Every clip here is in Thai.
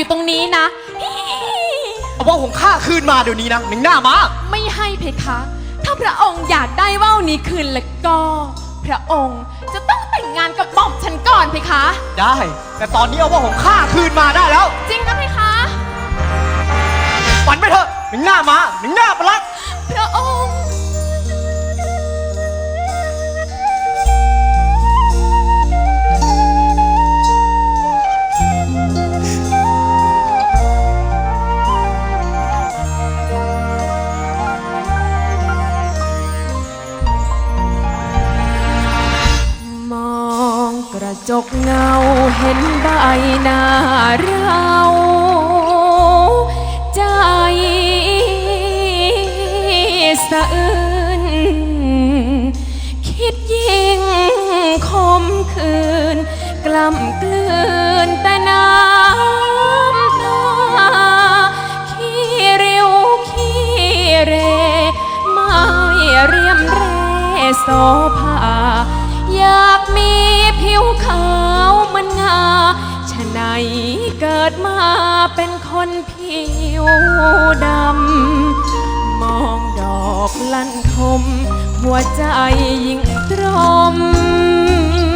อยู่ตรงนี้นะ เอาว่าของข้าคืนมาเดี๋ยวนี้นะหนึ่งหน้ามาไม่ให้เพคะ ถ้าพระองค์อยากได้ว่าวนี้คืนแล้วก็ พระองค์จะต้องแต่งงานกับหม่อมฉันก่อนเพคะ ได้ แต่ตอนนี้เอาว่าของข้าคืนมาได้แล้วจริงนะเพคะ ฝันไปเถอะหนึ่งหน้ามาหนึ่งหน้าประลัก พระองค์ ระจกเงาเห็นใบหน้าเราใจสะอื้นคิดยิ่งคมคืน กล้ำกลืนแต่น้ำตาขี้ริ้วขี้เร ไม่เรียมเรโสภาอยากมี ผิวขาวมันงาฉะไหนเกิดมาเป็นคนผิวดำ มองดอกลั่นทม หัวใจยิ่งตรมมิ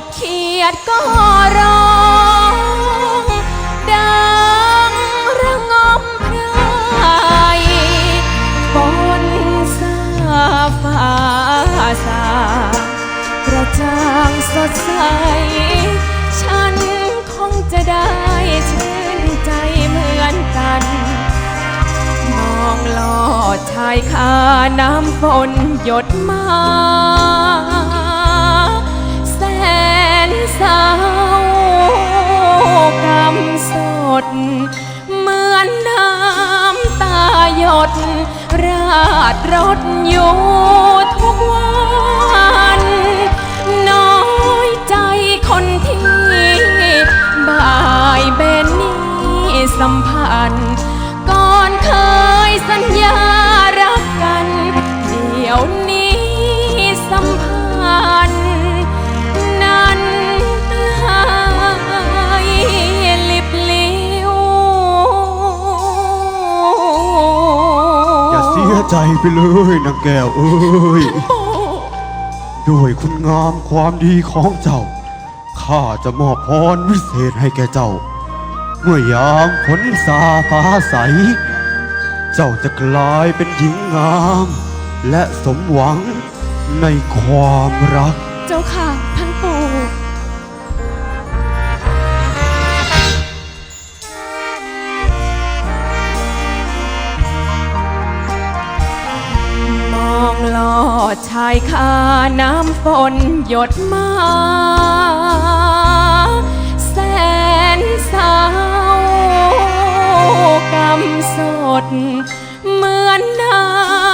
บเขียดก็ร้องดังระงมไพรฝนซาฟ้าสากระจ่างสดใส ฉันคงจะได้ชื่นใจเหมือนกัน มองลอดชายคาน้ำฝนหยดมา เศร้ากำสด เหมือนน้ำตาหยด ราดรถอยู่ ใจไปเลยนางแก้วเอ้ยด้วยคุณงามความดีของเจ้า ข้าจะมอบพรวิเศษให้แก่เจ้า เมื่อยามฝนสาฟ้าใส เจ้าจะกลายเป็นหญิงงาม และสมหวังในความรัก เจ้าค่ะ อดชายคาน้ำฝนหยดมา แสนเศร้ากำสด เหมือนน้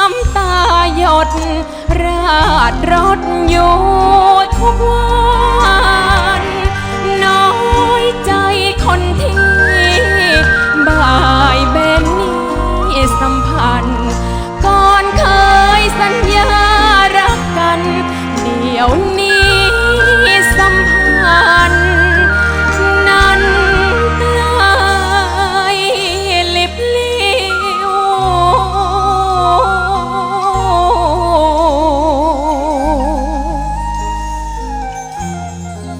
ำตาหยด ราดรถอยู่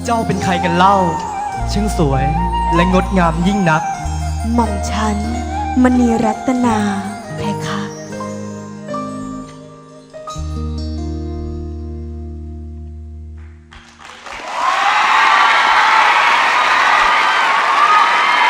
จ้าเป็นใครกันเล่าช่างสวยและงดงามยิ่งนัก หม่อมฉันมณีรัตนาเพคะ